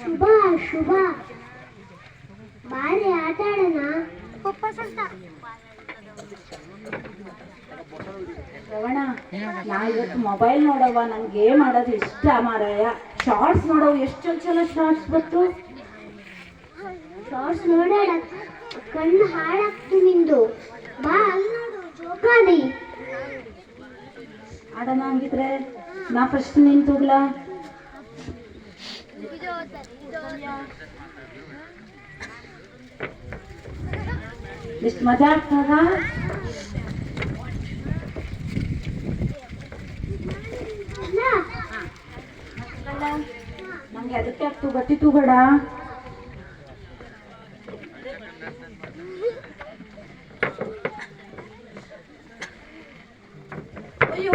ಶುಭ ಶುಭ ಬಾರಿ ಆಟ ಆಡೋಣ ಶ್ರವಣ ನಾ ಇವತ್ತು ಮೊಬೈಲ್ ನೋಡವ ನಂಗೆ ಮಾಡೋದು ಇಷ್ಟ ಮಾರಾಯ ಶಾರ್ಟ್ಸ್ ನೋಡೋ ಎಷ್ಟು ಚಲೋ ಶಾರ್ಟ್ಸ್ ಬಂತು ಶಾರ್ಟ್ಸ್ ನೋಡೋಣ ಕಣ್ಣು ಹಾಳಾಗ್ತು ನಿಂದು ಬಾ ಅಲ್ಲಿ ನೋಡು ಜೋಕಾಲಿ ಆಡೋಣ ಹಂಗಿದ್ರೆ ನಾ ಫಸ್ಟ್ ನಿಂತುಗ್ಲ ಎಷ್ಟು ಮಜಾ ಆಗ್ತದ ಅಲ್ಲ ನಂಗೆ ಅದಕ್ಕೆ ಆಗ್ತು ಗಟ್ಟಿ ತೂಗಡ ಅಯ್ಯೋ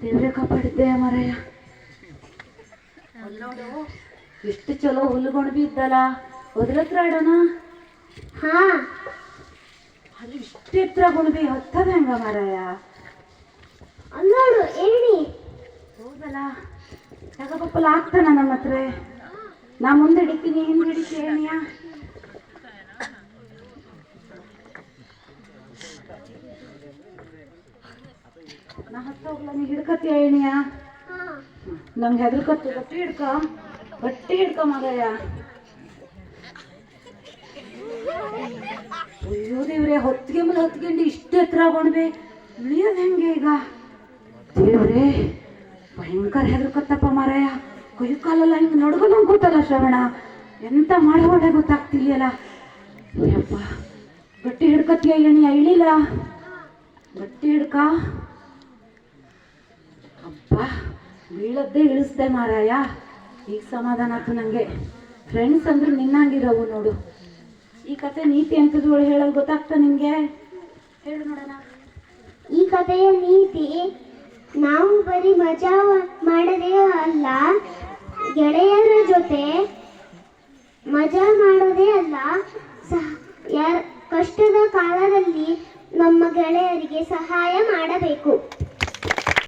ದೇವ್ರೇ ಕಾಪಾಡಿದ್ದೆ ಮಾರಾಯ. ನೋಡು. ಎಷ್ಟು ಚಲೋ ಹುಲ್ಲುಗೊಂಡು ಇದ್ದಲ್ಲ. ಅದ್ರ ಹತ್ರ ಆಡೋಣ? ಹಾ. ಅಲ್ಲಿ ಇಷ್ಟು ಎತ್ತರ ಗುಣಬಿ ಹತ್ತದ ಹೆಂಗ ಮಾರಾಯ? ಅಲ್ಲೋಡು ಏಣಿ ಹೌದಲ್ಲ. ಯಾಕಪ್ಪಲ್ಲ ಆಗ್ತಾನ ನಮ್ಮ ಹತ್ರ ನಾ ಮುಂದೆ ಹಿಡಿತೀನಿ ಹಿಂದೆ ನಾ ಹತ್ತೋಗ್ಲ ನೀ ಹಿಡ್ಕತಿ ಏಣಿಯ ನಂಗೆ ಹೆದರ್ಕತ್ತು ಗಟ್ಟಿ ಹಿಡ್ಕ. ಗಟ್ಟಿ ಹಿಡ್ಕ ಮಗಯ್ಯ ಅಯ್ಯೋ ದೇವ್ರೆ, ಹೊತ್ತಿಗೆ ಮೇಲೆ ಹೊತ್ತಿಗೆಂಡು ಇಷ್ಟು ಎತ್ತರ ಗೊಂಡ್ಬೆ. ಇಳಿಯೋದು ಹೆಂಗೆ ಈಗ? ದೇವ್ರೆ, ಭಯಂಕರ ಹೆದರ್ಕತ್ತಪ್ಪ ಮಾರಾಯ. ಕೈ ಕಾಲೆಲ್ಲ ಹಿಂಗೆ ನಡ್ಗೋದು ಗೊತ್ತಲ್ಲ ಶ್ರವಣ. ಎಂತ ಮಾಡೋಡೆ ಗೊತ್ತಾಗ್ತಿಲ್ಲ ಅಯ್ಯಪ್ಪ ಗಟ್ಟಿ ಹಿಡ್ಕತ್ತೀಯ ಎಣಿಯ ಇಳಿಲ್ಲ ಗಟ್ಟಿ ಹಿಡ್ಕ? ಅಪ್ಪ, ಬೀಳದ್ದೇ ಇಳಿಸ್ದೆ ಮಾರಾಯ. ಈಗ ಸಮಾಧಾನ ಆಯ್ತು ನನಗೆ ಫ್ರೆಂಡ್ಸ್ ಅಂದ್ರೆ ನಿನ್ನಂಗಿರವು ನೋಡು. ಈ ಕತೆ ನೀತಿ ಅಂತದ್ಗಳು ಹೇಳೋದು ಗೊತ್ತಾಗ್ತಾ ನಿಮಗೆ ಹೇಳು ನೋಡೋಣ. ಈ ಕಥೆಯ ನೀತಿ ನಾವು ಬರೀ ಮಜಾ ಮಾಡದೇ ಅಲ್ಲ, ಗೆಳೆಯರ ಜೊತೆ ಮಜಾ ಮಾಡೋದೇ ಅಲ್ಲ. ಸಹ, ಯಾರ ಕಷ್ಟದ ಕಾಲದಲ್ಲಿ ನಮ್ಮ ಗೆಳೆಯರಿಗೆ ಸಹಾಯ ಮಾಡಬೇಕು.